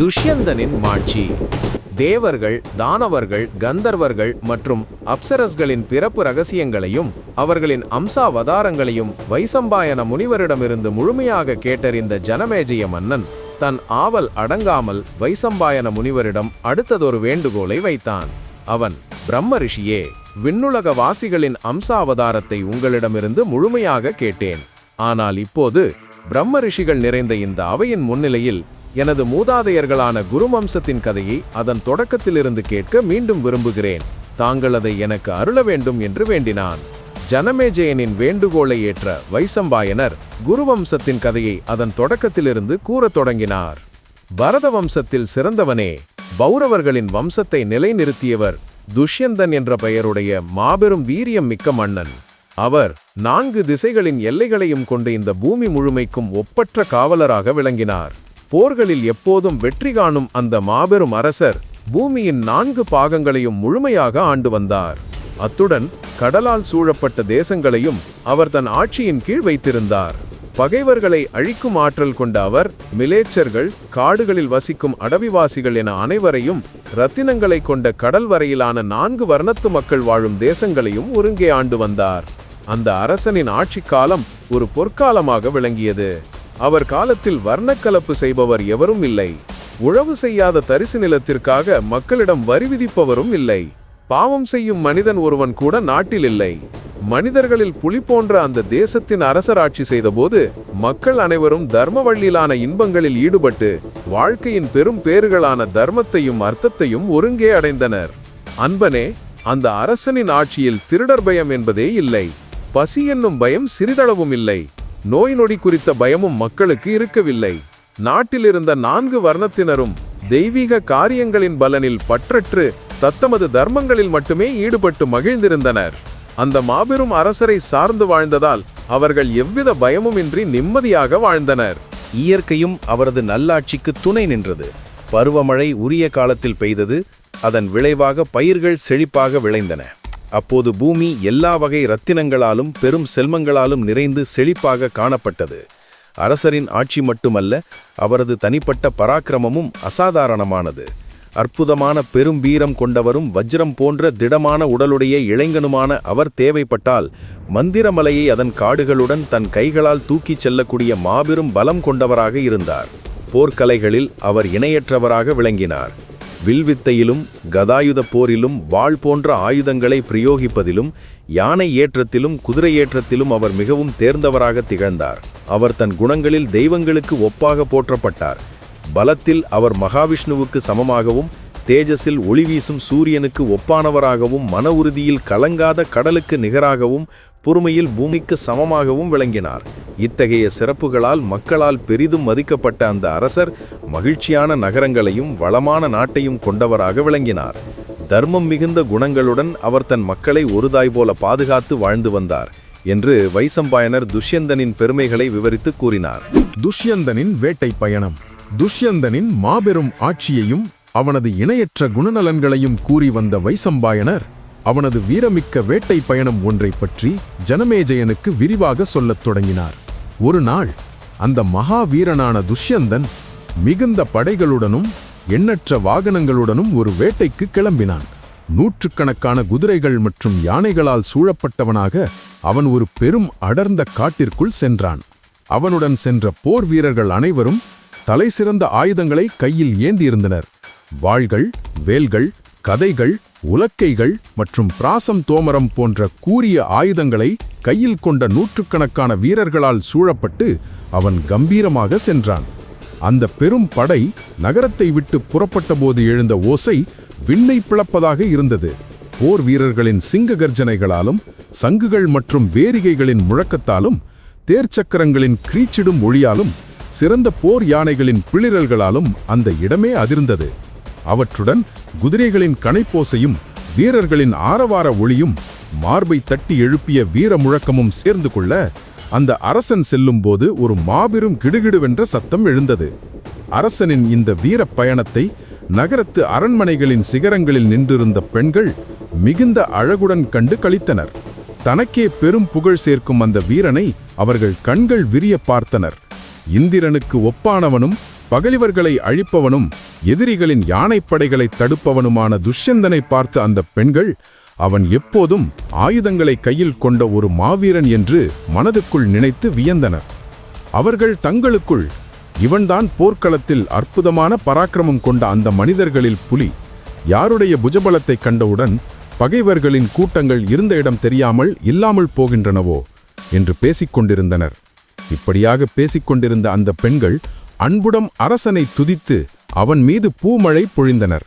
துஷ்யந்தனின் மாட்சி. தேவர்கள் தானவர்கள் கந்தர்வர்கள் மற்றும் அப்சரஸ்களின் பிறப்பு ரகசியங்களையும் அவர்களின் அம்சாவதாரங்களையும் வைசம்பாயன முனிவரிடமிருந்து முழுமையாக கேட்டறிந்த ஜனமேஜய மன்னன் தன் ஆவல் அடங்காமல் வைசம்பாயன முனிவரிடம் அடுத்ததொரு வேண்டுகோளை வைத்தான். அவன் பிரம்ம ரிஷியே விண்ணுலக வாசிகளின் அம்சாவதாரத்தை உங்களிடமிருந்து முழுமையாக கேட்டேன். ஆனால் இப்போது பிரம்ம ரிஷிகள் நிறைந்த இந்த அவையின் முன்னிலையில் எனது மூதாதையர்களான குருவம்சத்தின் கதையை அதன் தொடக்கத்திலிருந்து கேட்க மீண்டும் விரும்புகிறேன். தாங்கள் அதை எனக்கு அருள வேண்டும் என்று வேண்டினான். ஜனமேஜயனின் வேண்டுகோளை ஏற்ற வைசம்பாயனர் குருவம்சத்தின் கதையை அதன் தொடக்கத்திலிருந்து கூறத் தொடங்கினார். பரத வம்சத்தில் சிறந்தவனே பௌரவர்களின் வம்சத்தை நிலைநிறுத்தியவர் துஷ்யந்தன் என்ற பெயருடைய மாபெரும் வீரியம் மிக்க மன்னன். அவர் நான்கு திசைகளின் எல்லைகளையும் கொண்டு இந்த பூமி முழுமைக்கும் ஒப்பற்ற காவலராக விளங்கினார். போர்களில் எப்போதும் வெற்றி காணும் அந்த மாபெரும் அரசர் பூமியின் நான்கு பாகங்களையும் முழுமையாக ஆண்டு வந்தார். அத்துடன் கடலால் சூழப்பட்ட தேசங்களையும் அவர் தன் ஆட்சியின் கீழ் வைத்திருந்தார். பகைவர்களை அழிக்கும் ஆற்றல் கொண்ட அவர் மிலேச்சர்கள் காடுகளில் வசிக்கும் அடவிவாசிகள் என அனைவரையும் ரத்தினங்களை கொண்ட கடல் வரையிலான நான்கு வர்ணத்து மக்கள் வாழும் தேசங்களையும் ஒருங்கே ஆண்டு வந்தார். அந்த அரசனின் ஆட்சிக் காலம் ஒரு பொற்காலமாக விளங்கியது. அவர் காலத்தில் வர்ணக்கலப்பு செய்பவர் எவரும் இல்லை. உழவு செய்யாத தரிசு நிலத்திற்காக மக்களிடம் வரி விதிப்பவரும் இல்லை. பாவம் செய்யும் மனிதன் ஒருவன் கூட நாட்டில் இல்லை. மனிதர்களில் புலி போன்ற அந்த தேசத்தின் அரசராட்சி செய்தபோது மக்கள் அனைவரும் தர்ம வழியிலான இன்பங்களில் ஈடுபட்டு வாழ்க்கையின் பெரும் பேறுகளான தர்மத்தையும் அர்த்தத்தையும் ஒருங்கே அடைந்தனர். அன்பனே அந்த அரசனின் ஆட்சியில் திருடர் பயம் என்பதே இல்லை. பசி என்னும் பயம் சிறிதளவும் இல்லை. நோய் நொடி குறித்த பயமும் மக்களுக்கு இருக்கவில்லை. நாட்டில் இருந்த நான்கு வர்ணத்தினரும் தெய்வீக காரியங்களின் பலனில் பற்றற்று தத்தமது தர்மங்களில் மட்டுமே ஈடுபட்டு மகிழ்ந்திருந்தனர். அந்த மாபெரும் அரசரை சார்ந்து வாழ்ந்ததால் அவர்கள் எவ்வித பயமுமின்றி நிம்மதியாக வாழ்ந்தனர். இயற்கையும் அவரது நல்லாட்சிக்கு துணை நின்றது. பருவமழை உரிய காலத்தில் பெய்தது அதன் விளைவாக பயிர்கள் செழிப்பாக விளைந்தன. அப்போது பூமி எல்லா வகை ரத்தினங்களாலும் பெரும் செல்வங்களாலும் நிறைந்து செழிப்பாக காணப்பட்டது. அரசரின் ஆட்சி மட்டுமல்ல அவரது தனிப்பட்ட பராக்கிரமமும் அசாதாரணமானது. அற்புதமான பெரும் வீரம் கொண்டவரும் வஜ்ரம் போன்ற திடமான உடலுடைய இளைஞனுமான அவர் தேவைப்பட்டால் மந்திரமலையை அதன் காடுகளுடன் தன் கைகளால் தூக்கிச் செல்லக்கூடிய மாபெரும் பலம் கொண்டவராக இருந்தார். போர்க்கலைகளில் அவர் இணையற்றவராக விளங்கினார். வில்வித்தையிலும் கதாயுத போரிலும் வாள் போன்ற ஆயுதங்களை பிரயோகிப்பதிலும் யானை ஏற்றத்திலும் குதிரை ஏற்றத்திலும் அவர் மிகவும் தேர்ந்தவராக திகழ்ந்தார். அவர் தன் குணங்களில் தெய்வங்களுக்கு ஒப்பாக போற்றப்பட்டார். பலத்தில் அவர் மகாவிஷ்ணுவுக்கு சமமாகவும் தேஜஸில் ஒளி வீசும் சூரியனுக்கு ஒப்பானவராகவும் மன உறுதியில் கலங்காத கடலுக்கு நிகராகவும் பொறுமையில் பூமிக்கு சமமாகவும் விளங்கினார். இத்தகைய சிறப்புகளால் மக்களால் பெரிதும் மதிக்கப்பட்ட அந்த அரசர் மகிழ்ச்சியான நகரங்களையும் வளமான நாட்டையும் கொண்டவராக விளங்கினார். தர்மம் மிகுந்த குணங்களுடன் அவர் தன் மக்களை ஒருதாய் போல பாதுகாத்து வாழ்ந்து வந்தார் என்று வைசம்பாயனர் துஷ்யந்தனின் பெருமைகளை விவரித்து கூறினார். துஷ்யந்தனின் வேட்டை பயணம். துஷ்யந்தனின் மாபெரும் ஆட்சியையும் அவனது இணையற்ற குணநலன்களையும் கூறி வந்த வைசம்பாயனர் அவனது வீரமிக்க வேட்டை பயணம் ஒன்றை பற்றி ஜனமேஜயனுக்கு விரிவாக சொல்லத் தொடங்கினார். ஒரு நாள் அந்த மகாவீரனான துஷ்யந்தன் மிகுந்த படைகளுடனும் எண்ணற்ற வாகனங்களுடனும் ஒரு வேட்டைக்கு கிளம்பினான். நூற்றுக்கணக்கான குதிரைகள் மற்றும் யானைகளால் சூழப்பட்டவனாக அவன் ஒரு பெரும் அடர்ந்த காட்டிற்குள் சென்றான். அவனுடன் சென்ற போர் வீரர்கள் அனைவரும் தலைசிறந்த ஆயுதங்களை கையில் ஏந்தியிருந்தனர். வாள்கள் வேல்கள் கதைகள் உலக்கைகள் மற்றும் பிராசம் தோமரம் போன்ற கூரிய ஆயுதங்களை கையில் கொண்ட நூற்றுக்கணக்கான வீரர்களால் சூழப்பட்டு அவன் கம்பீரமாக சென்றான். அந்த பெரும் படை நகரத்தை விட்டு புறப்பட்டபோது எழுந்த ஓசை விண்ணை பிளப்பதாக இருந்தது. போர் வீரர்களின் சிங்க கர்ஜனைகளாலும் சங்குகள் மற்றும் வேரிகைகளின் முழக்கத்தாலும் தேர்ச்சக்கரங்களின் கிரீச்சிடும் ஒளியாலும் சிறந்த போர் யானைகளின் பிளிரல்களாலும் அந்த இடமே அதிர்ந்தது. அவற்றுடன் குதிரைகளின் கணைப்போசையும் வீரர்களின் ஆரவார ஒளியும் மார்பை தட்டி எழுப்பிய வீர முழக்கமும் சேர்ந்து கொள்ள அந்த அரசன் செல்லும்போது ஒரு மாபெரும் கிடுகிடுவென்ற சத்தம் எழுந்தது. அரசனின் இந்த வீரப் பயணத்தை நகரத்து அரண்மனைகளின் சிகரங்களில் நின்றிருந்த பெண்கள் மிகுந்த அழகுடன் கண்டு கழித்தனர் தனக்கே பெரும் புகழ் சேர்க்கும் அந்த வீரனை அவர்கள் கண்கள் விரிய பார்த்தனர். இந்திரனுக்கு ஒப்பானவனும் பகலிவர்களை அழிப்பவனும் எதிரிகளின் யானைப்படைகளை தடுப்பவனுமான துஷ்யந்தனை பார்த்த அந்த பெண்கள் அவன் எப்போதும் ஆயுதங்களை கையில் கொண்ட ஒரு மாவீரன் என்று மனதுக்குள் நினைத்து வியந்தனர். அவர்கள் தங்களுக்குள் இவன்தான் போர்க்களத்தில் அற்புதமான பராக்கிரமம் கொண்ட அந்த மனிதர்களில் புலி. யாருடைய புஜபலத்தை கண்டவுடன் பகைவர்களின் கூட்டங்கள் இருந்த இடம் தெரியாமல் இல்லாமல் போகின்றனவோ? என்று பேசிக் கொண்டிருந்தனர் இப்படியாக பேசிக்கொண்டிருந்த அந்த பெண்கள் அன்புடம் அரசனை துதித்து அவன் மீது பூமழை பொழிந்தனர்.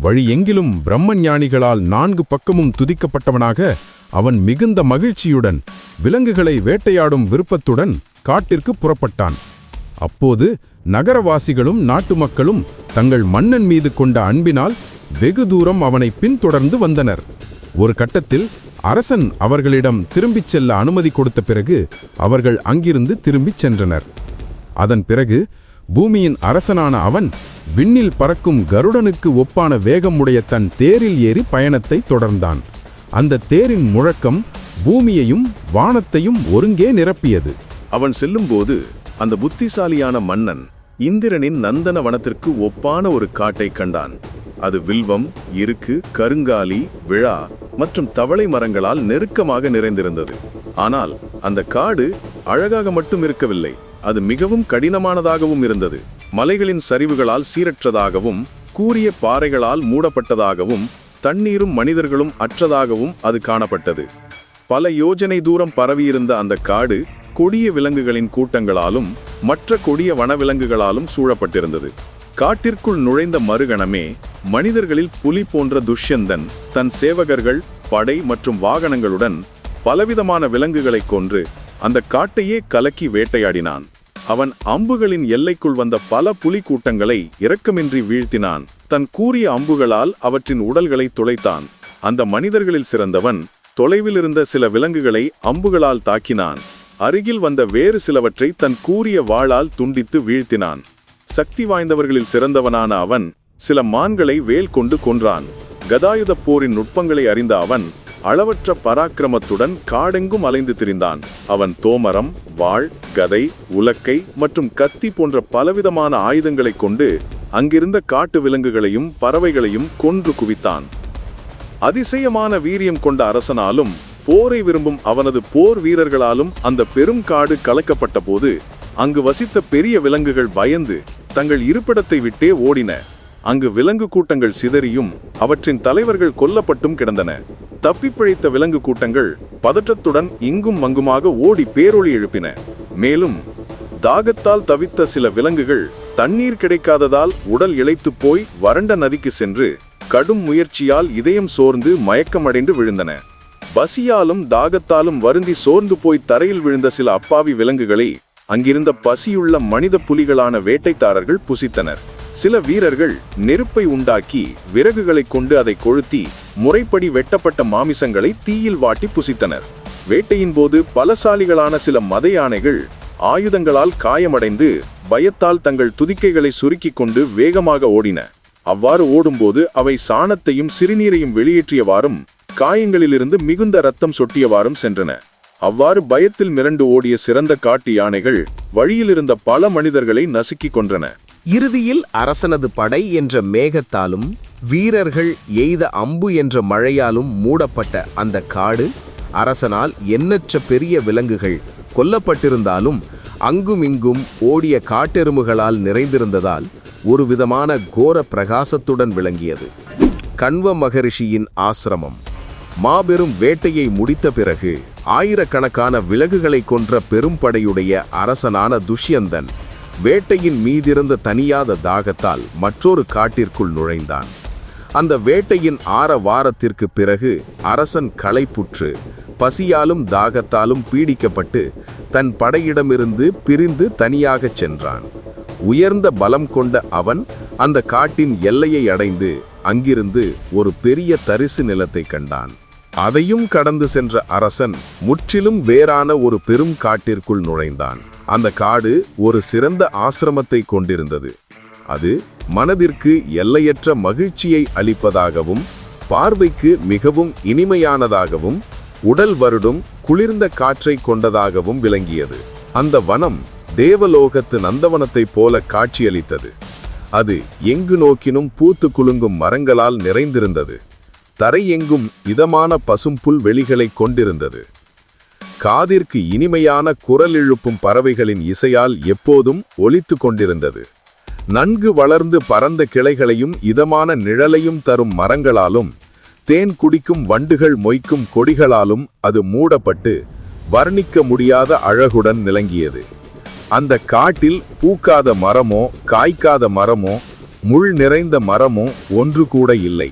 வழி எங்கிலும் பிரம்மஞானிகளால் நான்கு பக்கமும் துதிக்கப்பட்டவனாக அவன் மிகுந்த மகிழ்ச்சியுடன் விலங்குகளை வேட்டையாடும் விருப்பத்துடன் காட்டிற்கு புறப்பட்டான். அப்போது நகரவாசிகளும் நாட்டு மக்களும் தங்கள் மன்னன் மீது கொண்ட அன்பினால் வெகு தூரம் அவனை பின்தொடர்ந்து வந்தனர். ஒரு கட்டத்தில் அரசன் அவர்களிடம் திரும்பிச் செல்ல அனுமதி கொடுத்த பிறகு அவர்கள் அங்கிருந்து திரும்பிச் சென்றனர். அதன் பிறகு பூமியின் அரசனான அவன் விண்ணில் பறக்கும் கருடனுக்கு ஒப்பான வேகமுடைய தன் தேரில் ஏறி பயணத்தை தொடர்ந்தான். அந்த தேரின் முழக்கம் பூமியையும் வானத்தையும் ஒருங்கே நிரப்பியது. அவன் செல்லும்போது அந்த புத்திசாலியான மன்னன் இந்திரனின் நந்தன வனத்திற்கு ஒப்பான ஒரு காட்டை கண்டான். அது வில்வம் இருக்கு கருங்காலி விழா மற்றும் தவளை மரங்களால் நெருக்கமாக நிறைந்திருந்தது. ஆனால் அந்த காடு அழகாக மட்டும் இருக்கவில்லை. அது மிகவும் கடினமானதாகவும் இருந்தது. மலைகளின் சரிவுகளால் சீரற்றதாகவும் கூரிய பாறைகளால் மூடப்பட்டதாகவும் தண்ணீரும் மனிதர்களும் அற்றதாகவும் அது காணப்பட்டது. பல யோஜனை தூரம் பரவியிருந்த அந்த காடு கொடிய விலங்குகளின் கூட்டங்களாலும் மற்ற கொடிய வனவிலங்குகளாலும் சூழப்பட்டிருந்தது. காட்டிற்குள் நுழைந்த மறுகணமே மனிதர்களில் புலி போன்ற துஷ்யந்தன் தன் சேவகர்கள் படை மற்றும் வாகனங்களுடன் பலவிதமான விலங்குகளைக் கொன்று அந்த காட்டையே கலக்கி வேட்டையாடினான். அவன் அம்புகளின் எல்லைக்குள் வந்த பல புலி கூட்டங்களை இரக்கமின்றி வீழ்த்தினான். தன் கூறிய அம்புகளால் அவற்றின் உடல்களை துளைத்தான். அந்த மனிதர்களில் சிறந்தவன் தொலைவில் இருந்த சில விலங்குகளை அம்புகளால் தாக்கினான். அருகில் வந்த வேறு சிலவற்றை தன் கூறிய வாளால் துண்டித்து வீழ்த்தினான். சக்தி வாய்ந்தவர்களில் சிறந்தவனான அவன் சில மான்களை வேல் கொண்டு கொன்றான். கதாயுதப் போரின் நுட்பங்களை அறிந்த அவன் அளவற்ற பராக்கிரமத்துடன் காடெங்கும் அலைந்து திரிந்தான். அவன் தோமரம் வாள் கதை உலக்கை மற்றும் கத்தி போன்ற பலவிதமான ஆயுதங்களைக் கொண்டு அங்கிருந்த காட்டு விலங்குகளையும் பறவைகளையும் கொன்று குவித்தான். அதிசயமான வீரியம் கொண்ட அரசனாலும் போரை விரும்பும் அவனது போர் வீரர்களாலும் அந்த பெரும் காடு கலக்கப்பட்ட போது அங்கு வசித்த பெரிய விலங்குகள் பயந்து தங்கள் இருப்பிடத்தை விட்டே ஓடின. அங்கு விலங்கு கூட்டங்கள் சிதறியும் அவற்றின் தலைவர்கள் கொல்லப்பட்டும் கிடந்தன. தப்பிப்பிழைத்த விலங்கு கூட்டங்கள் பதற்றத்துடன் இங்கும் அங்குமாக ஓடி பேரொளி எழுப்பின. மேலும் தாகத்தால் தவித்த சில விலங்குகள் தண்ணீர் கிடைக்காததால் உடல் இழைத்து போய் வறண்ட நதிக்கு சென்று கடும் முயற்சியால் இதயம் சோர்ந்து மயக்கமடைந்து விழுந்தன. பசியாலும் தாகத்தாலும் வருந்தி சோர்ந்து போய் தரையில் விழுந்த சில அப்பாவி விலங்குகளை அங்கிருந்த பசியுள்ள மனித புலிகளான வேட்டைத்தாரர்கள் புசித்தனர். சில வீரர்கள் நெருப்பை உண்டாக்கி விறகுகளை கொண்டு அதை கொளுத்தி முறைப்படி வெட்டப்பட்ட மாமிசங்களை தீயில் வாட்டி புசித்தனர். வேட்டையின் போது பலசாலிகளான சில மத யானைகள் ஆயுதங்களால் காயமடைந்து பயத்தால் தங்கள் துதிக்கைகளை சுருக்கிக் கொண்டு வேகமாக ஓடின. அவ்வாறு ஓடும்போது அவை சாணத்தையும் சிறுநீரையும் வெளியேற்றியவாறும் காயங்களிலிருந்து மிகுந்த ரத்தம் சொட்டியவாறும் சென்றன. அவ்வாறு பயத்தில் மிரண்டு ஓடிய சிறந்த காட்டு யானைகள் வழியிலிருந்த பல மனிதர்களை நசுக்கிக் கொன்றன. இறுதியில் அரசனது படை என்ற மேகத்தாலும் வீரர்கள் எய்த அம்பு என்ற மழையாலும் மூடப்பட்ட அந்த காடு அரசனால் எண்ணற்ற பெரிய விலங்குகள் கொல்லப்பட்டிருந்தாலும் அங்குமிங்கும் ஓடிய காட்டெருமுகளால் நிறைந்திருந்ததால் ஒரு விதமான கோர பிரகாசத்துடன் விளங்கியது. கண்வ மகரிஷியின் ஆசிரமம். மாபெரும் வேட்டையை முடித்த பிறகு ஆயிரக்கணக்கான விலகுகளை கொன்ற பெரும்படையுடைய அரசனான துஷ்யந்தன் வேட்டையின் மீதிருந்த தனியாத தாகத்தால் மற்றொரு காட்டிற்குள் நுழைந்தான். அந்த வேட்டையின் ஆற வாரத்திற்கு பிறகு அரசன் களைப்புற்று பசியாலும் தாகத்தாலும் பீடிக்கப்பட்டு தன் படையிடமிருந்து பிரிந்து தனியாகச் சென்றான். உயர்ந்த பலம் கொண்ட அவன் அந்த காட்டின் எல்லையை அடைந்து அங்கிருந்து ஒரு பெரிய தரிசு நிலத்தை கண்டான். அதையும் கடந்து சென்ற அரசன் முற்றிலும் வேறான ஒரு பெரும் காட்டிற்குள் நுழைந்தான். அந்த காடு ஒரு சிறந்த ஆசிரமத்தை கொண்டிருந்தது. அது மனதிற்கு எல்லையற்ற மகிழ்ச்சியை அளிப்பதாகவும் பார்வைக்கு மிகவும் இனிமையானதாகவும் உடல் வருடும் குளிர்ந்த காற்றை கொண்டதாகவும் விளங்கியது. அந்த வனம் தேவலோகத்து நந்தவனத்தைப் போல காட்சியளித்தது. அது எங்கு நோக்கினும் பூத்து குலுங்கும் மரங்களால் நிறைந்திருந்தது. தரையெங்கும் இதமான பசும்புல் வெளிகளை கொண்டிருந்தது. காதிற்கு இனிமையான குரல் எழுப்பும் பறவைகளின் இசையால் எப்போதும் ஒலித்து கொண்டிருந்தது. நன்கு வளர்ந்து பரந்த கிளைகளையும் இதமான நிழலையும் தரும் மரங்களாலும் தேன் குடிக்கும் வண்டுகள் மொய்க்கும் கொடிகளாலும் அது மூடப்பட்டு வர்ணிக்க முடியாத அழகுடன் விளங்கியது அந்த காட்டில் பூக்காத மரமோ காய்க்காத மரமோ முள் நிறைந்த மரமோ ஒன்று கூட இல்லை.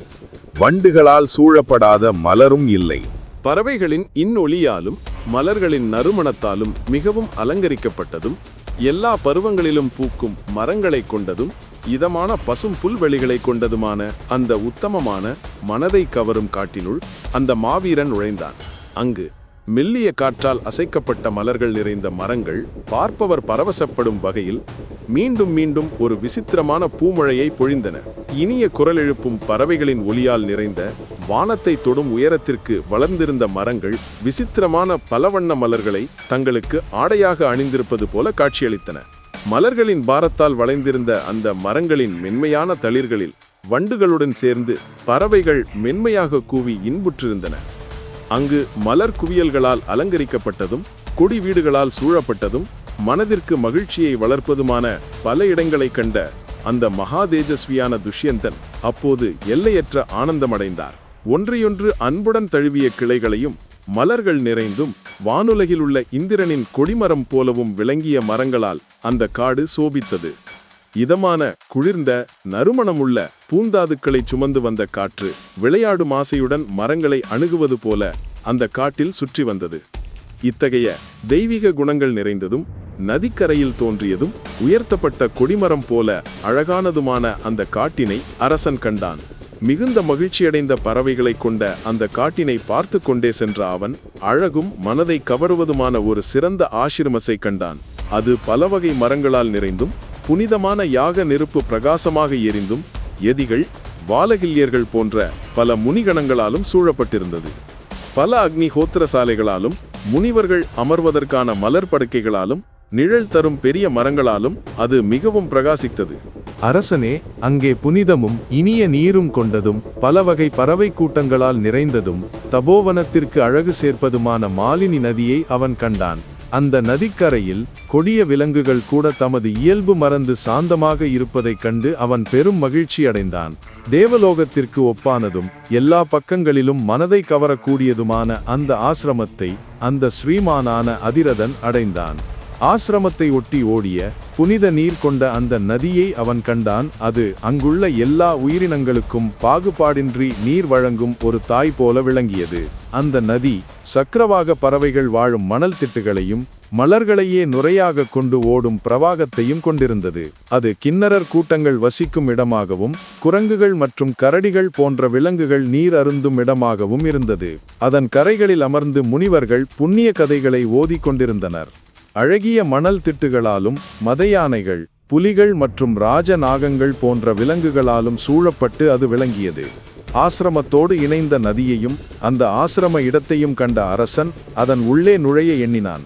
வண்டுகளால் சூழப்படாத மலரும் இல்லை. பறவைகளின் இன்னொலியாலும் மலர்களின் நறுமணத்தாலும் மிகவும் அலங்கரிக்கப்பட்டதும் எல்லா பருவங்களிலும் பூக்கும் மரங்களைக் கொண்டதும் இதமான பசும் புல்வெளிகளைக் கொண்டதுமான அந்த உத்தமமான மனதை கவரும் காட்டினுள் அந்த மாவீரன் நுழைந்தான். அங்கு மெல்லிய காற்றால் அசைக்கப்பட்ட மலர்கள் நிறைந்த மரங்கள் பார்ப்பவர் பரவசப்படும் வகையில் மீண்டும் மீண்டும் ஒரு விசித்திரமான பூமழையை பொழிந்தன. இனிய குரல் எழுப்பும் பறவைகளின் ஒலியால் நிறைந்த வானத்தை தொடும் உயரத்திற்கு வளர்ந்திருந்த மரங்கள் விசித்திரமான பலவண்ண மலர்களை தங்களுக்கு ஆடையாக அணிந்திருப்பது போல காட்சியளித்தன. மலர்களின் பாரத்தால் வளைந்திருந்த அந்த மரங்களின் மென்மையான தளிர்களில் வண்டுகளுடன் சேர்ந்து பறவைகள் மென்மையாக கூவி இன்புற்றிருந்தன. அங்கு மலர் குவியல்களால் அலங்கரிக்கப்பட்டதும் கொடி வீடுகளால் சூழப்பட்டதும் மனதிற்கு மகிழ்ச்சியை வளர்ப்பதுமான பல இடங்களைக் கண்ட அந்த மகா தேஜஸ்வியான துஷ்யந்தன் அப்போது எல்லையற்ற ஆனந்தமடைந்தார். ஒன்றையொன்று அன்புடன் தழுவிய கிளைகளையும் மலர்கள் நிறைந்தும் வானுலகில் உள்ள இந்திரனின் கொடிமரம் போலவும் விளங்கிய மரங்களால் அந்த காடு சோபித்தது. இதமான குளிர்ந்த நறுமணமுள்ள பூந்தாதுக்களை சுமந்து வந்த காற்று விளையாடும் ஆசையுடன் மரங்களை அணுகுவது போல அந்த காட்டில் சுற்றி வந்தது. இத்தகைய தெய்வீக குணங்கள் நிறைந்ததும் நதிக்கரையில் தோன்றியதும் உயர்த்தப்பட்ட கொடிமரம் போல அழகானதுமான அந்த காட்டினை அரசன் கண்டான். மிகுந்த மகிழ்ச்சியடைந்த பறவைகளை கொண்ட அந்த காட்டினை பார்த்து கொண்டே சென்ற அவன் அழகும் மனதை கவருவதுமான ஒரு சிறந்த ஆசிரமத்தை கண்டான். அது பல வகை மரங்களால் நிறைந்தும் புனிதமான யாக நெருப்பு பிரகாசமாக எரிந்தும் எதிகள் வாலகில்யர்கள் போன்ற பல முனிகணங்களாலும் சூழப்பட்டிருந்தது. பல அக்னி சாலைகளாலும் முனிவர்கள் அமர்வதற்கான மலர் படுக்கைகளாலும் நிழல் தரும் பெரிய மரங்களாலும் அது மிகவும் பிரகாசித்தது. அரசனே அங்கே புனிதமும் இனிய நீரும் கொண்டதும் பல வகை பறவை கூட்டங்களால் நிறைந்ததும் தபோவனத்திற்கு அழகு சேர்ப்பதுமான மாலினி நதியை அவன் கண்டான். அந்த நதிக்கரையில் கொடிய விலங்குகள் கூட தமது இயல்பு மறந்து சாந்தமாக இருப்பதைக் கண்டு அவன் பெரும் மகிழ்ச்சி அடைந்தான். தேவலோகத்திற்கு ஒப்பானதும் எல்லா பக்கங்களிலும் மனதை கவரக்கூடியதுமான அந்த ஆசிரமத்தை அந்த ஸ்ரீமானான அதிரதன் அடைந்தான். ஆசிரமத்தை ஒட்டி ஓடிய புனித நீர் கொண்ட அந்த நதியை அவன் கண்டான். அது அங்குள்ள எல்லா உயிரினங்களுக்கும் பாகுபாடின்றி நீர் வழங்கும் ஒரு தாய் போல விளங்கியது. அந்த நதி சக்கரவாக பறவைகள் வாழும் மணல் திட்டுகளையும் மலர்களையே நுரையாக கொண்டு ஓடும் பிரவாகத்தையும் கொண்டிருந்தது. அது கிண்ணறர் கூட்டங்கள் வசிக்கும் இடமாகவும் குரங்குகள் மற்றும் கரடிகள் போன்ற விலங்குகள் நீர் அருந்தும் இடமாகவும் இருந்தது. அதன் கரைகளில் அமர்ந்து முனிவர்கள் புண்ணிய கதைகளை ஓதிக் கொண்டிருந்தனர். அழகிய மணல் திட்டுகளாலும் மதையானைகள் புலிகள் மற்றும் ராஜ நாகங்கள் போன்ற விலங்குகளாலும் சூழப்பட்டு அது விளங்கியது. ஆசிரமத்தோடு இணைந்த நதியையும் அந்த ஆசிரம இடத்தையும் கண்ட அரசன் அதன் உள்ளே நுழைய எண்ணினான்.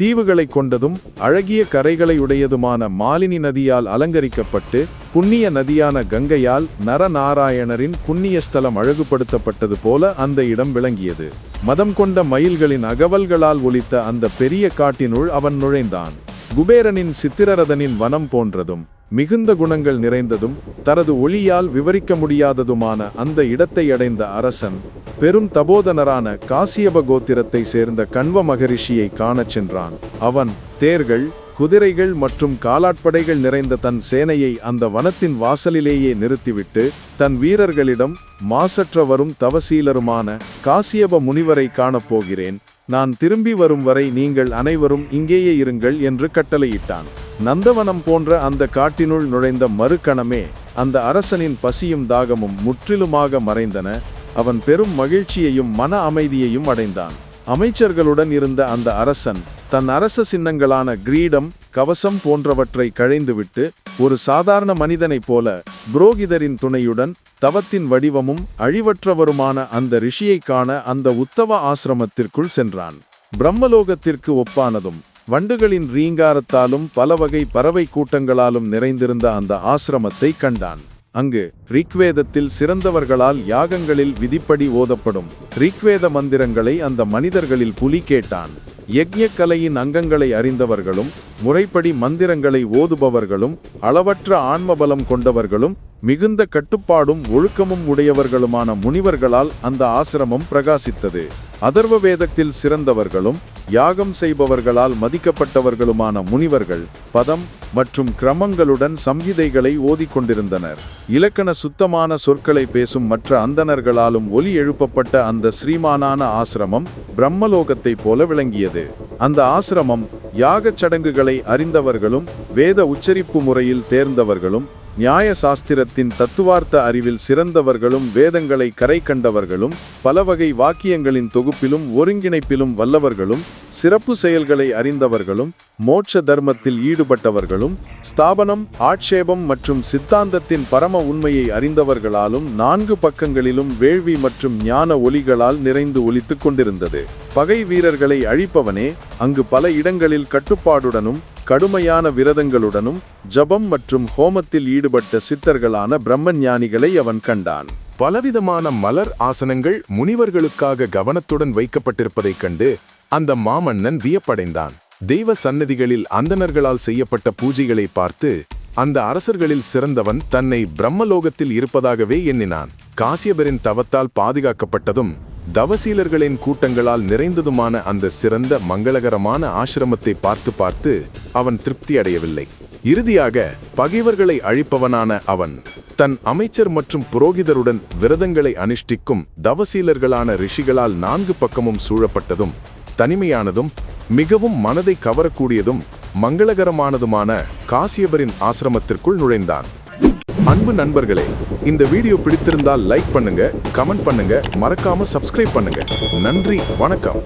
தீவுகளைக் கொண்டதும் அழகிய கரைகளை உடையதுமான மாலினி நதியால் அலங்கரிக்கப்பட்டு புண்ணிய நதியான கங்கையால் நரநாராயணரின் புண்ணிய ஸ்தலம் அழகுபடுத்தப்பட்டது போல அந்த இடம் விளங்கியது. மதம் கொண்ட மயில்களின் அகவல்களால் ஒலித்த அந்த பெரிய காட்டினுள் அவன் நுழைந்தான். குபேரனின் சித்திரரதனின் வனம் போன்றதும் மிகுந்த குணங்கள் நிறைந்ததும் தனது ஒளியால் விவரிக்க முடியாததுமான அந்த இடத்தை அடைந்த அரசன் பெரும் தபோதனரான காசியப கோத்திரத்தை சேர்ந்த கண்வ மகரிஷியை காணச் சென்றான். அவன் தேர்கள் குதிரைகள் மற்றும் காலாட்படைகள் நிறைந்த தன் சேனையை அந்த வனத்தின் வாசலிலேயே நிறுத்திவிட்டு தன் வீரர்களிடம் மாசற்றவரும் தவசீலருமான காசியப முனிவரை காணப்போகிறேன் நான் திரும்பி வரும் வரை நீங்கள் அனைவரும் இங்கேயே இருங்கள் என்று கட்டளையிட்டான். நந்தவனம் போன்ற அந்த காட்டினுள் நுழைந்த மறுகணமே அந்த அரசனின் பசியும் தாகமும் முற்றிலுமாக மறைந்தன. அவன் பெரும் மகிழ்ச்சியையும் மன அமைதியையும் அடைந்தான். அமைச்சர்களுடன் இருந்த அந்த அரசன் தன் அரச சின்னங்களான கிரீடம் கவசம் போன்றவற்றை கழைந்துவிட்டு ஒரு சாதாரண மனிதனைப் போல புரோகிதரின் துணையுடன் தவத்தின் வடிவமும் அழிவற்றவருமான அந்த ரிஷியைக் காண அந்த உத்தவ ஆசிரமத்திற்குள் சென்றான். பிரம்மலோகத்திற்கு ஒப்பானதும் வண்டுகளின் ரீங்காரத்தாலும் பல வகை பறவை கூட்டங்களாலும் நிறைந்திருந்த அந்த ஆசிரமத்தை கண்டான். அங்கு ரிக்வேதத்தில் சிறந்தவர்களால் யாகங்களில் விதிப்படி ஓதப்படும் ரிக்வேத மந்திரங்களை அந்த மனிதர்களில் புலி கேட்டான். யக்ஞக்கலையின் அங்கங்களை அறிந்தவர்களும் முறைப்படி மந்திரங்களை ஓதுபவர்களும் அளவற்ற ஆன்மபலம் கொண்டவர்களும் மிகுந்த கட்டுப்பாடும் ஒழுக்கமும் உடையவர்களுமான முனிவர்களால் அந்த ஆசிரமம் பிரகாசித்தது. அதர்வ வேதத்தில் சிறந்தவர்களும் யாகம் செய்பவர்களால் மதிக்கப்பட்டவர்களுமான முனிவர்கள் பதம் மற்றும் கிரமங்களுடன் சம்ஹிதைகளை ஓதிக்கொண்டிருந்தனர். இலக்கண சுத்தமான சொற்களை பேசும் மற்ற அந்தணர்களாலும் ஒலி எழுப்பப்பட்ட அந்த ஸ்ரீமானான ஆசிரமம் பிரம்மலோகத்தைப் போல விளங்கியது. அந்த ஆசிரமம் யாகச் சடங்குகளை அறிந்தவர்களும் வேத உச்சரிப்பு முறையில் தேர்ந்தவர்களும் நியாய சாஸ்திரத்தின் தத்துவார்த்த அறிவில் சிறந்தவர்களும் வேதங்களை கரை கண்டவர்களும் பல வகை வாக்கியங்களின் தொகுப்பிலும் ஒருங்கிணைப்பிலும் வல்லவர்களும் சிறப்பு செயல்களை அறிந்தவர்களும் மோட்ச தர்மத்தில் ஈடுபட்டவர்களும் ஸ்தாபனம் ஆட்சேபம் மற்றும் சித்தாந்தத்தின் பரம உண்மையை அறிந்தவர்களாலும் நான்கு பக்கங்களிலும் வேள்வி மற்றும் ஞான ஒலிகளால் நிறைந்து ஒலித்துக் கொண்டிருந்தது. பகை வீரர்களை அழிப்பவனே அங்கு பல இடங்களில் கட்டுப்பாடுடனும் கடுமையான விரதங்களுடனும் ஜபம் மற்றும் ஹோமத்தில் ஈடுபட்ட சித்தர்களான பிரம்ம ஞானிகளை அவன் கண்டான். பலவிதமான மலர் ஆசனங்கள் முனிவர்களுக்காக கவனத்துடன் வைக்கப்பட்டிருப்பதைக் கண்டு அந்த மாமன்னன் வியப்படைந்தான். தெய்வ சன்னதிகளில் அந்தணர்களால் செய்யப்பட்ட பூஜைகளை பார்த்து அந்த அரசர்களில் சிறந்தவன் தன்னை பிரம்மலோகத்தில் இருப்பதாகவே எண்ணினான். காசியபரின் தவத்தால் பாதுகாக்கப்பட்டதும் தவசீலர்களின் கூட்டங்களால் நிறைந்ததுமான அந்த சிறந்த மங்களகரமான ஆசிரமத்தை பார்த்து பார்த்து அவன் திருப்தி அடையவில்லை. இறுதியாக பகைவர்களை அழிப்பவனான அவன் தன் அமைச்சர் மற்றும் புரோகிதருடன் விரதங்களை அனுஷ்டிக்கும் தவசீலர்களான ரிஷிகளால் நான்கு பக்கமும் சூழப்பட்டதும் தனிமையானதும் மிகவும் மனதை கவரக்கூடியதும் மங்களகரமானதுமான காசியபரின் ஆசிரமத்திற்குள் நுழைந்தான். அன்பு நண்பர்களே இந்த வீடியோ பிடித்திருந்தால் லைக் பண்ணுங்க கமெண்ட் பண்ணுங்க மறக்காம சப்ஸ்கிரைப் பண்ணுங்க. நன்றி வணக்கம்.